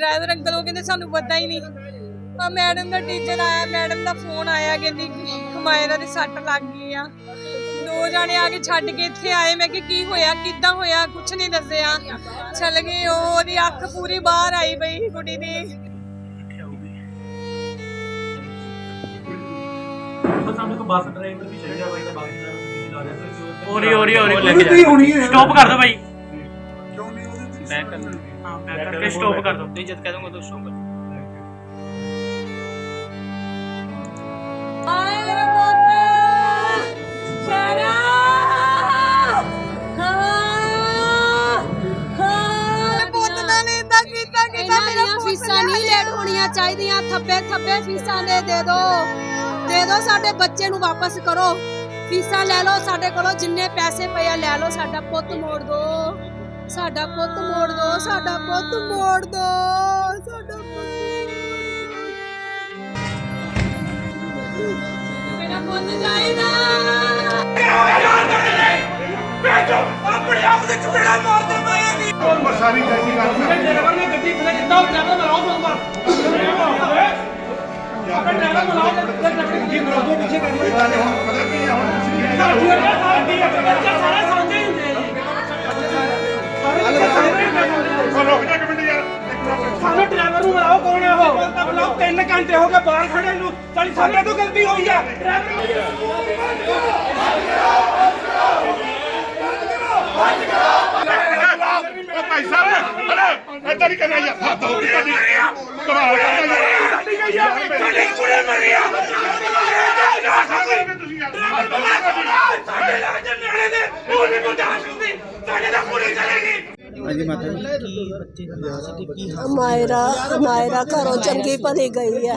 Driver uncle ਉਹ ਕਹਿੰਦੇ ਸਾਨੂੰ ਪਤਾ ਹੀ ਨਹੀਂ। ਆ ਮੈਡਮ ਦਾ ਟੀਚਰ ਆਇਆ ਮੈਡਮ ਦਾ ਫੋਨ ਆਇਆ ਕਹਿੰਦੀ ਹਮਾਇਰਾ ਦੇ ਸੱਟ ਲੱਗ ਗਈ ਆ। ਦੋ ਜਾਣੇ ਆ ਕੇ ਛੱਡ ਕੇ ਇੱਥੇ ਆਏ ਮੈਂ ਕਿ ਕੀ ਹੋਇਆ ਕਿੱਦਾਂ ਹੋਇਆ ਕੁਝ ਨਹੀਂ ਦੱਸਿਆ। ਚਲ ਗਏ ਉਹ ਉਹਦੀ ਅੱਖ ਪੂਰੀ ਬਾਹਰ ਆਈ ਪਈ ਕੁੜੀ ਦੀ। ਸਾਹਮਣੇ ਕੋ ਬੱਸ ਡਰਾਈਵਰ ਵੀ ਚੜ ਗਿਆ ਬਾਈ ਤਾਂ ਬਾਈ ਦਾ ਲਾ ਰਿਹਾ ਸੀ ਹੋਰੀ ਹੋਰੀ ਹੋਰੀ ਸਟਾਪ ਕਰ ਦੋ ਬਾਈ। ਕਿਉਂ ਨਹੀਂ ਉਹਦੇ ਮੈਂ ਕਰਨਾ करके करके स्टॉप बोल कर दो नहीं जब कह दूंगा तो स्टॉप कर दो ਆਏ ਮੇਰੇ ਪੁੱਤ ਸ਼ਰਾ ਹਾਂ ਹਾਂ ਪੁੱਤ ਨਾਲ ਇਦਾਂ ਕੀਤਾ ਕਿ ਇਹਨਾਂ ਮੇਰਾ ਦੀਆਂ ਪੁੱਤ ਫੀਸਾਂ ਨਹੀਂ ਲੇਟ ਹੋਣੀਆਂ ਚਾਹੀਦੀਆਂ ਥੱਬੇ ਥੱਬੇ ਫੀਸਾਂ ਦੇ ਦੇ ਦਿਓ ਦੇ ਦਿਓ ਸਾਡੇ ਬੱਚੇ ਨੂੰ ਵਾਪਸ ਕਰੋ ਫੀਸਾਂ ਲੈ ਲਓ ਸਾਡੇ ਕੋਲੋਂ ਜਿੰਨੇ ਪੈਸੇ ਪਏ ਆ ਲੈ ਲਓ ਸਾਡਾ ਪੁੱਤ ਮੋੜ ਦਿਓ ਸਾਡਾ ਪੁੱਤ ਮੋੜ ਦੋ ਸਾਡਾ ਪੁੱਤ ਮੋੜ ਦੋ ਸਾਡਾ ਪੁੱਤ ਮੇਰਾ ਪੁੱਤ ਚਾਹੀਦਾ ਬੇਟੋ ਆਪਣੇ ਆਪ ਦੇ ਚੁੜਾ ਮਾਰ ਦੇ ਮੈਂ ਨਹੀਂ ਉਹ ਮਸਾਰੀ ਕੈਸੀ ਗੱਲ ਕਰ ਡਰਾਈਵਰ ਨੇ ਗੱਡੀ ਥਲੇ ਦਿੱਤਾ ਡਰਾਈਵਰ ਮਰਾਓ ਫੋਨ ਕਰ ਆਪਣਾ ਡਰਾਈਵਰ ਮਰਾਓ ਤੇ ਗੱਡੀ ਮਰਾਓ ਪਿੱਛੇ ਕਰ ਲੈ ਹੁਣ ਪਤਾ ਕੀ ਹੈ ਹੁਣ ਸਾਰਾ ਸਾਨੂੰ ਡਰਾਈਵਰ ਨੂੰ ਬੁਲਾਓ ਕੌਣ ਹੈ ਉਹ? ਬੁਲਾਓ 3 ਘੰਟੇ ਹੋ ਗਏ ਬਾਹਰ ਖੜੇ ਨੂੰ। ਸਾਡੀ ਸਾਡੇ ਤੋਂ ਗਲਤੀ ਹੋਈ ਆ। ਡਰਾਈਵਰ ਉਹ ਭਾਈ ਸਾਹਿਬ ਹਲੋ ਇੱਦਾਂ ਨਹੀਂ ਕਰਨਾ ਯਾਰ। ਹੱਥ ਹੋ ਗਈ ਤੁਹਾਡੀ ਕਮਾਲ ਕਰਦਾ ਯਾਰ। ਸਾਡੀ ਗਈ ਆ ਸਾਡੀ ਕੁੜੇ ਮਰੀ ਆ। ਤੁਸੀਂ ਯਾਰ ਸਾਡੇ ਲੱਗ ਜੰਨੇ ਵਾਲੇ ਦੇ। ਉਹ ਨਹੀਂ ਬਰਦਾਸ਼ਤ ਹੁੰਦੀ ਸਾਡੇ ਦਾ ਕੁੜੇ ਚਲੇਗੀ। ਮਾਇਰਾ ਮਾਇਰਾ ਘਰੋਂ ਚੰਗੀ ਭਲੀ ਗਈ ਹੈ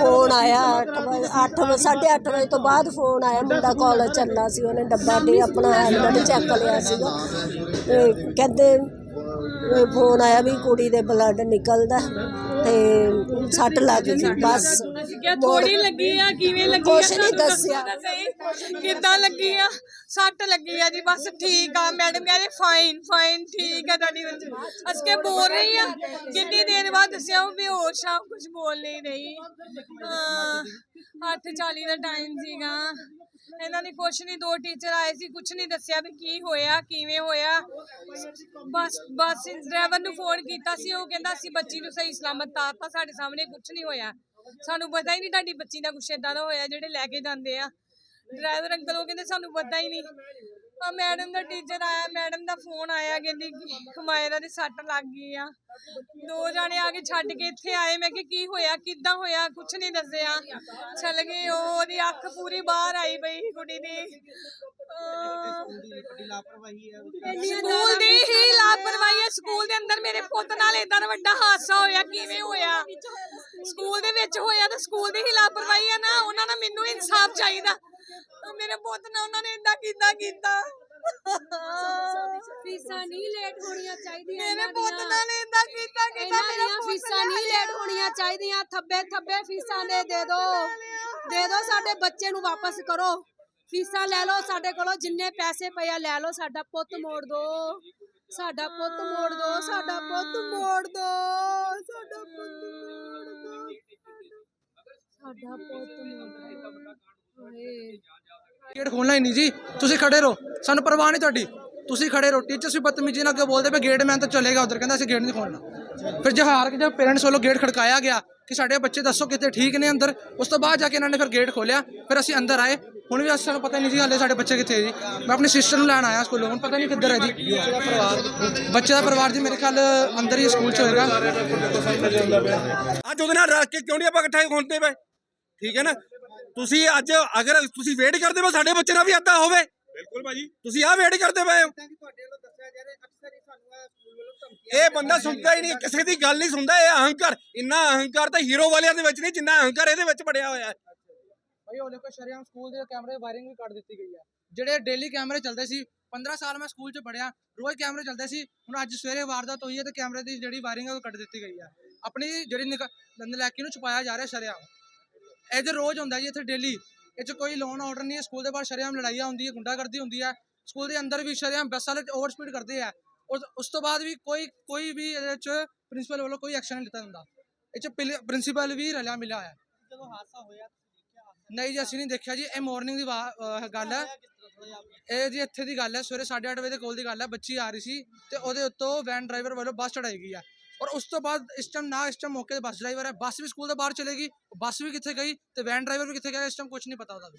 ਫੋਨ ਆਇਆ 8 ਵਜੇ 8 ਵਜੇ 8:30 ਵਜੇ ਤੋਂ ਬਾਅਦ ਫੋਨ ਆਇਆ ਮੁੰਡਾ ਕਾਲਜ ਚੱਲਣਾ ਸੀ ਉਹਨੇ ਡੱਬਾ ਡੀ ਆਪਣਾ ਹੈਲਮਟ ਚੱਕ ਲਿਆ ਸੀਗਾ। ਤੇ ਕਹਿੰਦੇ ਫੋਨ ਆਇਆ ਵੀ ਕੁੜੀ ਦੇ ਬਲੱਡ ਨਿਕਲਦਾ ਤੇ ਸੱਟ ਲੱਗ ਗਈ ਬਸ। ਕਿਹਾ ਥੋੜੀ ਲੱਗੀ। ਆ ਕਿਵੇਂ ਲੱਗੀ ਆ ਕੁਛ ਦੱਸਿਆ। ਕਿੱਦਾਂ ਲੱਗੀ ਆ? ਸੱਟ ਲੱਗੀ ਆ ਜੀ ਬਸ ਠੀਕ ਆ। ਮੈਡਮ ਕਹਿੰਦੇ ਫਾਈਨ ਫਾਈਨ ਠੀਕ ਆ ਤੁਹਾਡੀ ਬੱਚੀ। ਅਸੀਂ ਕਿ ਬੋਲ ਰਹੀ ਆ? ਕਿੰਨੀ ਦੇਰ ਬਾਅਦ ਦੱਸਿਆ ਉਹ ਬੇਹੋਸ਼ ਆ ਕੁਝ ਬੋਲ ਨਹੀਂ ਰਹੀ। ਹਾਂ 8:40 ਦਾ ਟਾਈਮ ਸੀਗਾ। ਇਹਨਾਂ ਨੇ ਕੁਛ ਨਹੀਂ ਦੋ ਟੀਚਰ ਆਏ ਸੀ ਕੁਛ ਨਹੀਂ ਦੱਸਿਆ ਵੀ ਕੀ ਹੋਇਆ ਕਿਵੇਂ ਹੋਇਆ। ਬਸ ਬਸ ਡਰਾਈਵਰ ਨੂੰ ਫੋਨ ਕੀਤਾ ਸੀ ਉਹ ਕਹਿੰਦਾ ਸੀ ਬੱਚੀ ਨੂੰ ਸਹੀ ਸਲਾਮਤ ਤਾਰਤਾ ਸਾਡੇ ਸਾਹਮਣੇ ਕੁਛ ਨਹੀਂ ਹੋਇਆ। ਸਾਨੂੰ ਪਤਾ ਹੀ ਨਹੀਂ ਤੁਹਾਡੀ ਬੱਚੀ ਦਾ ਕੁਛ ਏਦਾਂ ਦਾ ਹੋਇਆ, ਜਿਹੜੇ ਲੈ ਕੇ ਜਾਂਦੇ ਆ। ਡਰਾਈਵਰ ਅੰਕਲ ਉਹ ਕਹਿੰਦੇ, ਸਾਨੂੰ ਪਤਾ ਹੀ ਨਹੀਂ। ਮੈਡਮ ਦਾ ਟੀਚਰ ਆਇਆ ਮੈਡਮ ਦਾ ਫੋਨ ਆਇਆ ਕਹਿੰਦੀ ਕਿ ਹਮਾਇਰਾ ਦੀ ਸੱਟ ਲੱਗ ਗਈ ਆ। ਦੋ ਜਾਣੇ ਆ ਕੇ ਛੱਡ ਕੇ ਇੱਥੇ ਆਏ ਮੈਂ ਕਿ ਕੀ ਹੋਇਆ ਕਿੱਦਾਂ ਹੋਇਆ ਕੁਛ ਨਹੀਂ ਦੱਸਿਆ। ਚਲ ਗਏ ਉਹ ਉਹਦੀ ਅੱਖ ਪੂਰੀ ਬਾਹਰ ਆਈ ਪਈ ਕੁੜੀ ਦੀ। ਸਕੂਲ ਦੀ ਹੀ ਲਾਪਰਵਾਹੀ ਹੈ। ਸਕੂਲ ਦੇ ਅੰਦਰ ਮੇਰੇ ਪੁੱਤ ਨਾਲ ਇਦਾਂ ਦਾ ਵੱਡਾ ਹਾਦਸਾ ਹੋਇਆ ਕਿਵੇਂ ਹੋਇਆ? ਸਕੂਲ ਦੇ ਵਿੱਚ ਹੋਇਆ ਤਾਂ ਸਕੂਲ ਦੀ ਹੀ ਲਾਪਰਵਾਹੀ ਹੈ ਨਾ ਉਹਨਾਂ ਨਾਲ ਮੈਨੂੰ ਇਨਸਾਫ ਚਾਹੀਦਾ। ਮੇਰੇ ਪੁੱਤ ਨਾਲ ਉਹਨਾਂ ਨੇ ਇਦਾਂ ਕਿੱਦਾਂ ਕੀਤਾ। ਫੀਸਾਂ ਨਹੀਂ ਲੇਟ ਹੋਣੀਆਂ ਚਾਹੀਦੀਆਂ ਮੇਰੇ ਪੁੱਤ। ਨਾਲ ਇਦਾਂ ਕੀਤਾ ਕਿ ਇਹਨਾਂ ਦੀਆਂ ਫੀਸਾਂ ਨਹੀਂ ਲੇਟ ਹੋਣੀਆਂ ਚਾਹੀਦੀਆਂ। ਥੱਬੇ ਥੱਬੇ ਫੀਸਾਂ ਦੇ ਦੇ ਦਿਓ ਦੇ ਦਿਓ ਸਾਡੇ ਬੱਚੇ ਨੂੰ ਵਾਪਸ ਕਰੋ। ਫੀਸਾਂ ਲੈ ਲਓ ਸਾਡੇ ਕੋਲੋਂ ਜਿੰਨੇ ਪੈਸੇ ਪਏ ਆ ਲੈ ਲਓ ਸਾਡਾ ਪੁੱਤ ਮੋੜ ਦਿਓ ਸਾਡਾ ਪੁੱਤ ਮੋੜ ਦਿਓ ਸਾਡਾ ਪੁੱਤ ਮੋੜ ਦਿਓ ਸਾਡਾ ਪੁੱਤ ਮੋੜ ਦਿਓ ਸਾਡਾ ਪੁੱਤ ਮੋੜ ਹਾਏ। ਗੇਟ ਖੋਲਣਾ ਹੀ ਨਹੀਂ ਜੀ। ਤੁਸੀਂ ਖੜੇ ਰਹੋ। ਸਾਨੂੰ ਪਰਵਾਹ ਨਹੀਂ ਤੁਹਾਡੀ। ਤੁਸੀਂ ਖੜੇ ਰਹੋ। ਟੀਚਰਸ ਵੀ ਬਦਤਮੀਜ਼ੀ ਨਾਲ ਅੱਗੇ ਬੋਲਦੇ ਪਏ, ਗੇਟ ਤਾਂ ਚਲੇਗਾ ਉਧਰ। ਕਹਿੰਦਾ, ਅਸੀਂ ਗੇਟ ਨਹੀਂ ਖੋਲਣਾ। ਫਿਰ ਜਹਾਰ ਕੇ ਜਦ ਪੇਰੈਂਟਸ ਵੱਲੋਂ ਗੇਟ ਖੜਕਾਇਆ ਗਿਆ ਕਿ ਸਾਡੇ ਬੱਚੇ ਦੱਸੋ ਕਿਤੇ ਠੀਕ ਨੇ ਅੰਦਰ। ਉਸ ਤੋਂ ਬਾਅਦ ਜਾ ਕੇ ਇਹਨਾਂ ਨੇ ਫਿਰ ਗੇਟ ਖੋਲਿਆ ਫਿਰ ਅਸੀਂ ਅੰਦਰ ਆਏ। ਹੁਣ ਵੀ ਅਸੀਂ ਸਾਨੂੰ ਪਤਾ ਨਹੀਂ ਜੀ ਹਾਲੇ ਸਾਡੇ ਬੱਚੇ ਕਿੱਥੇ ਜੀ। ਮੈਂ ਆਪਣੀ ਸਿਸਟਰ ਨੂੰ ਲੈਣ ਆਇਆ ਸਕੂਲੋਂ। ਹੁਣ ਪਤਾ ਨਹੀਂ ਕਿੱਧਰ ਹੈ ਜੀ। ਬੱਚੇ ਦਾ ਪਰਿਵਾਰ ਜੀ ਮੇਰੇ ਖਿਆਲ ਅੰਦਰ ਹੀ ਸਕੂਲ ਚ ਹੋਏਗਾ। ਅੱਜ ਉਹਦੇ ਨਾਲ ਰੱਖ ਕੇ ਕਿਉਂ ਨਹੀਂ ਆਪਾਂ ਇਕੱਠੇ ਹੁੰਦੇ ਪਏ? ਠੀਕ ਹੈ ਨਾ? ਤੁਸੀਂ ਅੱਜ ਅਗਰ ਤੁਸੀਂ ਵੇਟ ਕਰਦੇ ਹੋ ਸਾਡੇ ਬੱਚੇ ਨਾਲ ਵੀ ਏਦਾਂ ਹੋਵੇ। ਬਿਲਕੁਲ ਭਾਜੀ। ਤੁਸੀਂ ਆਹ ਵੇਟ ਕਰਦੇ ਪਏ ਹੋ। ਇਹ ਬੰਦਾ ਸੁਣਦਾ ਹੀ ਨਹੀਂ ਕਿਸੇ ਦੀ ਗੱਲ ਨਹੀਂ ਸੁਣਦਾ ਇਹ ਅਹੰਕਾਰ ਇੰਨਾ ਅਹੰਕਾਰ ਤਾਂ ਹੀਰੋ ਵਾਲਿਆਂ ਦੇ ਵਿੱਚ ਨਹੀਂ ਜਿੰਨਾ ਅਹੰਕਾਰ ਇਹਦੇ ਵਿੱਚ ਬੜਿਆ ਹੋਇਆ ਹੈ। ਭਾਈ ਉਹਨੇ ਕੋ ਸ਼ਰਿਆਮ ਸਕੂਲ ਦੇ ਕੈਮਰੇ ਵਾਇਰਿੰਗ ਵੀ ਕੱਢ ਦਿੱਤੀ ਗਈ ਹੈ। ਜਿਹੜੇ ਡੇਲੀ ਕੈਮਰੇ ਚੱਲਦੇ ਸੀ 15 ਸਾਲ ਮੈਂ ਸਕੂਲ 'ਚ ਪੜਿਆ ਰੋਜ਼ ਕੈਮਰੇ ਚੱਲਦੇ ਸੀ ਹੁਣ ਅੱਜ ਸਵੇਰੇ ਵਾਰਦਾਤ ਹੋਈ ਹੈ ਤੇ ਕੈਮਰੇ ਦੀ ਜਿਹੜੀ ਵਾਇਰਿੰਗ ਹੈ ਉਹ ਕੱਢ ਦਿੱਤੀ ਗਈ ਹੈ। ਆਪਣੀ ਜਿਹੜੀ ਨਲਾਇਕੀ ਨੂੰ ਛੁਪਾਇਆ ਜਾ ਰਿਹਾ ਸ਼ਰਿਆਮ। ਤੇ ਰੋਜ਼ ਹੁੰਦਾ ਜੀ ਇੱਥੇ ਡੇਲੀ ਇਹ 'ਚ ਕੋਈ ਲੋਨ ਆਰਡਰ ਨਹੀਂ ਹੈ ਸਕੂਲ ਦੇ ਬਾਹਰ ਸ਼ਰਿਆਮ ਲੜਾਈਆਂ ਹੁੰਦੀ ਹੈ ਗੁੰਡਾਗਰਦੀ ਹੁੰਦੀ ਹੈ ਸਕੂਲ ਦੇ ਅੰਦਰ ਵੀ ਸ਼ਰਿਆਮ ਬੱਸ ਵਾਲੇ ਓਵਰ ਸਪੀਡ ਕਰਦੇ ਆ ਉਸ ਤੋਂ ਬਾਅਦ ਵੀ ਕੋਈ ਕੋਈ ਵੀ ਇਹਦੇ 'ਚ ਪ੍ਰਿੰਸੀਪਲ ਵੱਲੋਂ ਕੋਈ ਐਕਸ਼ਨ ਨਹੀਂ ਲਿੱਤਾ ਜਾਂਦਾ ਇਹ ਚ ਪ੍ਰਿੰਸੀਪਲ ਵੀ ਰਲਿਆ ਮਿਲਿਆ ਹੋਇਆ। ਜਦੋਂ ਹਾਦਸਾ ਹੋਇਆ ਨਹੀਂ ਜੀ ਅਸੀਂ ਨਹੀਂ ਦੇਖਿਆ ਜੀ ਇਹ ਮਾਰਨਿੰਗ ਦੀ ਗੱਲ ਹੈ। ਇਹ ਜੀ ਇੱਥੇ ਦੀ ਗੱਲ ਹੈ ਸਵੇਰੇ 8:30 ਵਜੇ ਦੇ ਕੋਲ ਦੀ ਗੱਲ ਹੈ ਬੱਚੀ ਆ ਰਹੀ ਸੀ ਤੇ ਉਹਦੇ ਉੱਤੋਂ ਵੈਨ ਡਰਾਈਵਰ ਵੱਲੋਂ ਬੱਸ ਚੜਾਈ ਗਈ ਹੈ। ਔਰ ਉਸ ਤੋਂ ਬਾਅਦ ਇਸ ਟਾਈਮ ਨਾ ਇਸ ਟਾਈਮ ਮੌਕੇ ਤੇ ਬੱਸ ਡਰਾਈਵਰ ਹੈ ਬੱਸ ਵੀ ਸਕੂਲ ਦੇ ਬਾਹਰ ਚਲੇਗੀ ਬੱਸ ਵੀ ਕਿੱਥੇ ਗਈ ਤੇ ਵੈਨ ਡਰਾਈਵਰ ਵੀ ਕਿੱਥੇ ਗਿਆ ਇਸ ਟਾਈਮ ਕੁਝ ਨਹੀਂ ਪਤਾ ਉਹਦਾ ਵੀ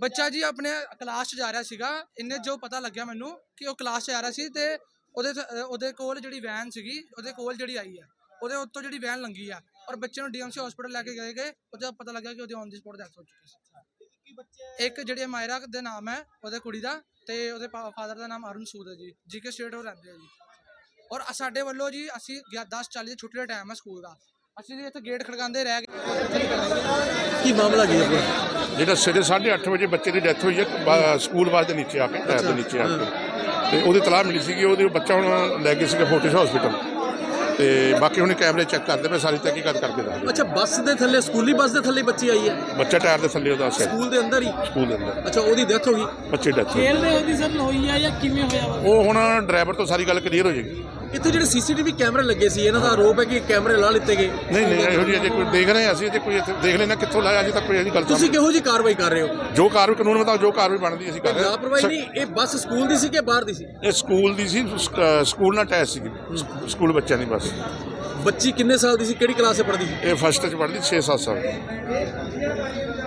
ਬੱਚੇ ਜਾਂ ਆਪਣੇ ਕਲਾਸ 'ਚ ਜਾ ਰਿਹਾ ਸੀਗਾ ਇੰਨੇ ਜੋ ਪਤਾ ਲੱਗਿਆ ਮੈਨੂੰ ਕਿ ਉਹ ਕਲਾਸ 'ਚ ਜਾ ਰਿਹਾ ਸੀ ਤੇ ਉਹਦੇ ਉਹਦੇ ਕੋਲ ਜਿਹੜੀ ਵੈਨ ਸੀਗੀ ਉਹਦੇ ਕੋਲ ਜਿਹੜੀ ਆਈ ਹੈ ਉਹਦੇ ਉੱਤੋਂ ਜਿਹੜੀ ਵੈਨ ਲੰਗੀ ਆ ਔਰ ਬੱਚੇ ਨੂੰ ਡੀਐਮਸੀ ਹਸਪੀਟਲ ਲੈ ਕੇ ਗਏ ਗਏ ਉਹਦਾ ਪਤਾ ਲੱਗਾ ਕਿ ਉਹਦੇ ਔਨ ਦੀ ਸਪੌਟ ਡੈਥ ਹੋ ਚੁੱਕੀ ਸੀ ਇੱਕ ਜਿਹੜੀ ਮਾਇਰਾ ਦੇ ਨਾਮ ਹੈ ਉਹਦੇ ਕੁੜੀ ਦਾ ਤੇ ਉਹਦੇ ਫਾਦਰ ਦਾ ਨਾਮ ਅਰੁਣ ਸੂਦ ਹੈ ਜੀ ਜੀਕੇ ਸਟੇਟ ਉਹ ਰਹਿੰਦੇ ਆ ਜੀ ਔਰ ਸਾਡੇ ਵੱਲੋਂ ਜੀ ਅਸੀਂ 10:40 ਦੀ ਛੁੱਟੀ ਦਾ ਟਾਈਮ ਹੈ ਸਕੂਲ ਦਾ। ਅਸੀਂ ਜੀ ਇੱਥੇ ਗੇਟ ਖੜਕਾਉਂਦੇ ਰਹਿ ਗਏ। ਕੀ ਮਾਮਲਾ ਕੀ ਹੈ ਜਿਹੜਾ ਸਵੇਰੇ 8:30 ਵਜੇ ਬੱਚੇ ਦੀ ਡੈਥ ਹੋਈ ਹੈ ਬ- ਸਕੂਲ ਬੱਸ ਦੇ ਨੀਚੇ ਆ ਕੇ ਟਾਇਰ ਦੇ ਨੀਚੇ ਆ ਕੇ। ਤੇ ਉਹਦੀ ਤਲਾਹ ਮਿਲੀ ਸੀਗੀ ਉਹਦੇ ਬੱਚਾ ਹੁਣ ਲੈ ਗਏ ਸੀਗੇ ਫੋਰਟਿਸ ਹਸਪੀਟਲ ਤੇ ਬਾਕੀ ਹੁਣ ਕੈਮਰੇ ਚੈੱਕ ਕਰਦੇ ਪਏ ਸਾਰੀ ਤਹਿਕੀਕਾਤ ਕਰਕੇ ਦੱਸਦੇ ਅੱਛਾ ਬੱਸ ਦੇ ਥੱਲੇ ਸਕੂਲੀ ਬੱਸ ਦੇ ਥੱਲੇ ਬੱਚੀ ਆਈ ਹੈ? ਬੱਚਾ ਟਾਇਰ ਦੇ ਥੱਲੇ ਉਹਦਾ ਸਕੂਲ ਦੇ ਅੰਦਰ ਹੀ? ਸਕੂਲ ਦੇ ਅੰਦਰ। ਅੱਛਾ ਉਹਦੀ ਡੈਥ ਹੋ ਗਈ? ਬੱਚੇ ਡੈਥ ਖੇਲਦੇ ਉਹਦੀ ਸਰ ਹੋਈ ਆ ਜਾਂ ਕਿਵੇਂ ਹੋਇਆ ਵਾ? ਉਹ ਹੁਣ ਡਰਾਈਵਰ ਤੋਂ ਸਾਰੀ ਗੱਲ ਕਲੀਅਰ ਹੋ ਜਾਏਗੀ। ਇੱਥੇ ਜਿਹੜੇ ਸੀਸੀਟੀਵੀ ਕੈਮਰੇ ਲੱਗੇ ਸੀ ਇਹਨਾਂ ਦਾ ਆਰੋਪ ਹੈ ਕਿ ਕੈਮਰੇ ਲਾ ਲਿੱਤੇ ਗਏ। ਨਹੀਂ ਨਹੀਂ ਇਹੋ ਜਿਹੀ ਅਜੇ ਕੋਈ ਦੇਖ ਰਹੇ ਹਾਂ ਅਸੀਂ ਅਜੇ ਕੋਈ ਇੱਥੇ ਦੇਖ ਲੈਣਾ ਕਿੱਥੋਂ ਲਾਇਆ ਅਜੇ ਤੱਕ ਕੋਈ ਇਹਦੀ ਗੱਲ ਤੁਸੀਂ ਕਿਹੋ ਜੀ ਕਾਰਵਾਈ ਕਰ ਰਹੇ ਹੋ? ਜੋ ਕਾਰਵਾਈ ਕਾਨੂੰਨ ਮੁਤਾਬਕ ਜੋ ਕਾਰਵਾਈ ਬਣਦੀ ਅਸੀਂ ਕਰ ਰਹੇ ਲਾਪਰਵਾਹੀ ਹਾਂ ਨਹੀਂ ਇਹ ਬੱਸ ਸਕੂਲ ਦੀ ਸੀ ਕਿ ਬਾਹਰ ਦੀ ਸੀ? ਇਹ ਸਕੂਲ ਦੀ ਸੀ ਸਕ- ਸਕੂਲ ਨਾਲ ਅਟੈਚ ਸੀਗੀ ਸਕੂਲ ਬੱਚਿਆਂ ਦੀ ਬਸ। ਬੱਚੀ ਕਿੰਨੇ ਸਾਲ ਦੀ ਸੀ? ਕਿਹੜੀ ਕਲਾਸ 'ਚ ਪੜ੍ਹਦੀ ਸੀ? ਇਹ ਫਸਟ ਚ ਪੜ੍ਹਦੀ 6-7 ਸਾਲ ਦੀ।